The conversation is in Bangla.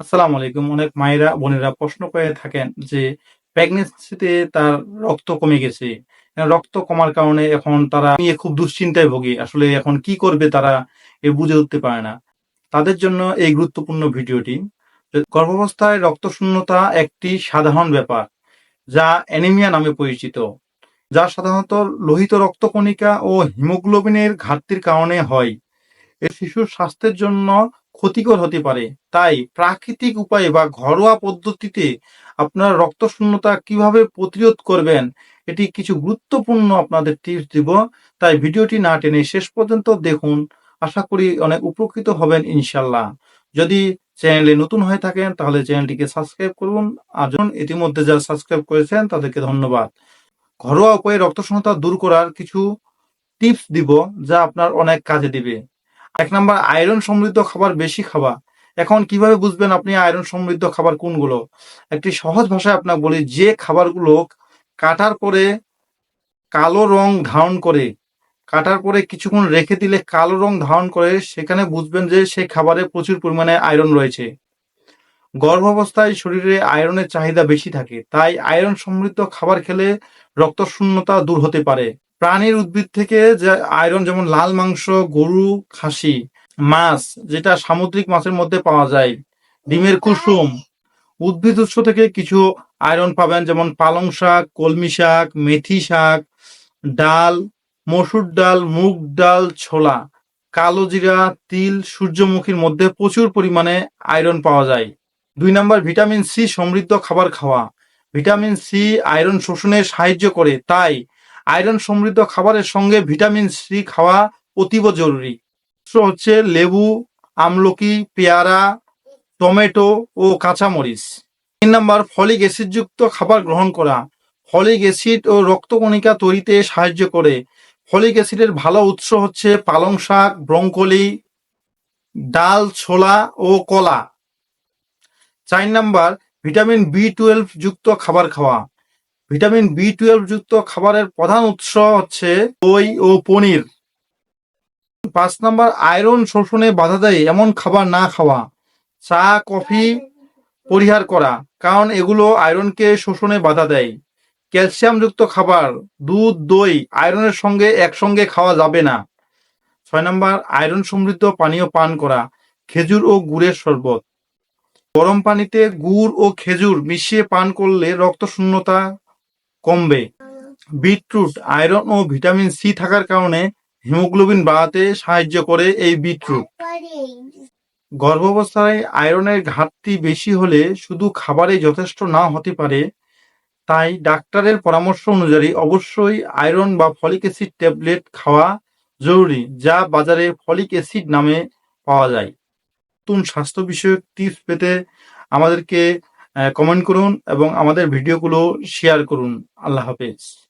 আসসালামু আলাইকুম। অনেক মায়েরা, বোনেরা প্রশ্ন করে থাকেন যে, প্রেগনেন্সিতে তার রক্ত কমে গেছে। রক্ত কমার কারণে এখন তারা নিয়ে খুব দুশ্চিন্তায় ভোগে। আসলে এখন কি করবে তারা এ বুঝে উঠতে পারে না। তাদের জন্য এই গুরুত্বপূর্ণ ভিডিওটি। গর্ভাবস্থায় রক্ত শূন্যতা একটি সাধারণ ব্যাপার, যা অ্যানিমিয়া নামে পরিচিত, যা সাধারণত লোহিত রক্তকণিকা ও হিমোগ্লোবিনের ঘাটতির কারণে হয়। এ শিশুর স্বাস্থ্যের জন্য ক্ষতিকর হতে পারে। তাই প্রাকৃতিক উপায়ে বা ঘরোয়া পদ্ধতিতে আপনার রক্ত শূন্যতা কীভাবে প্রতিরোধ করবেন, এটি কিছু গুরুত্বপূর্ণ আপনাদের টিপস দিব। তাই ভিডিওটি না টেনে শেষ পর্যন্ত দেখুন। আশা করি অনেক উপকৃত হবেন ইনশাল্লাহ যদি চ্যানেলে নতুন হয়ে থাকেন, তাহলে চ্যানেলটিকে সাবস্ক্রাইব করুন। আর যখন ইতিমধ্যে যারা সাবস্ক্রাইব করেছেন, তাদেরকে ধন্যবাদ। ঘরোয়া উপায়ে রক্ত শূন্যতা দূর করার কিছু টিপস দিব, যা আপনার অনেক কাজে দিবে। এক নাম্বার, আয়রন সমৃদ্ধ খাবার বেশি খাওয়া। এখন কীভাবে বুঝবেন আপনি আয়রন সমৃদ্ধ খাবার কোনগুলো? একটি সহজ ভাষায় আপনাকে বলি, যে খাবারগুলো কাটার পরে কালো রং ধারণ করে, কাটার পরে কিছুক্ষণ রেখে দিলে কালো রং ধারণ করে, সেখানে বুঝবেন যে সেই খাবারে প্রচুর পরিমাণে আয়রন রয়েছে। গর্ভাবস্থায় শরীরে আয়রনের চাহিদা বেশি থাকে, তাই আয়রন সমৃদ্ধ খাবার খেলে রক্ত শূন্যতা দূর হতে পারে। প্রাণীর উদ্ভিদ থেকে যে আয়রন যেমন লাল মাংস, গরু, খাসি, মাছ, যেটা সামুদ্রিক মাছের মধ্যে পাওয়া যায়, ডিমের কুসুম, উদ্ভিদ উৎস থেকে কিছু আয়রন পাবেন যেমন পালং শাক, কলমি শাক, মেথি শাক, ডাল, মসুর ডাল, মুগ ডাল, ছোলা, কালো জিরা, তিল সূর্যমুখীর মধ্যে প্রচুর পরিমাণে আয়রন পাওয়া যায়। দুই নম্বর, ভিটামিন সি সমৃদ্ধ খাবার খাওয়া। ভিটামিন সি আয়রন শোষণে সাহায্য করে, তাই আয়রন সমৃদ্ধ খাবারের সঙ্গে ভিটামিন সি খাওয়া অতীব জরুরি। হচ্ছে, লেবু, আমলকি, পেয়ারা, টমেটো ও কাঁচামরিচ। তিন নম্বর, ফলিক অ্যাসিডযুক্ত খাবার গ্রহণ করা। ফলিক অ্যাসিড ও রক্তকণিকা তৈরিতে সাহায্য করে। ফলিক অ্যাসিডের ভালো উৎস হচ্ছে পালং শাক, ব্রঙ্কলি, ডাল, ছোলা ও কলা। চার নাম্বার, ভিটামিন বি টুয়েলভ যুক্ত খাবার খাওয়া। ভিটামিন বি টুয়েলভ যুক্ত খাবারের প্রধান উৎস হচ্ছে দই ও পনির। পাঁচ নাম্বার, আয়রন শোষণে বাধা দেয় এমন খাবার না খাওয়া। চা, কফি পরিহার করা, কারণ এগুলো আয়রনকে শোষণে বাধা দেয়। ক্যালসিয়াম যুক্ত খাবার, দুধ, দই আয়রনের সঙ্গে একসঙ্গে খাওয়া যাবে না। ছয় নাম্বার, আয়রন সমৃদ্ধ পানীয় পান করা, খেজুর ও গুড়ের শরবত। গরম পানিতে গুড় ও খেজুর মিশিয়ে পান করলে রক্ত শূন্যতা কমবে। বিটরুট, আয়রন ও ভিটামিন সি থাকার কারণে হিমোগ্লোবিন বাড়াতে সাহায্য করে এই বিটরুট। গর্ভাবস্থায় আয়রনের ঘাটতি বেশি হলে শুধু খাবারে যথেষ্ট না হতে পারে, তাই ডাক্তারের পরামর্শ অনুযায়ী অবশ্যই আয়রন বা ফলিক অ্যাসিড ট্যাবলেট খাওয়া জরুরি, যা বাজারে ফলিক অ্যাসিড নামে পাওয়া যায়। নতুন স্বাস্থ্য বিষয়ক টিপস পেতে আমাদেরকে কমেন্ট করুন এবং আমাদের ভিডিওগুলো শেয়ার করুন। আল্লাহ হাফেজ।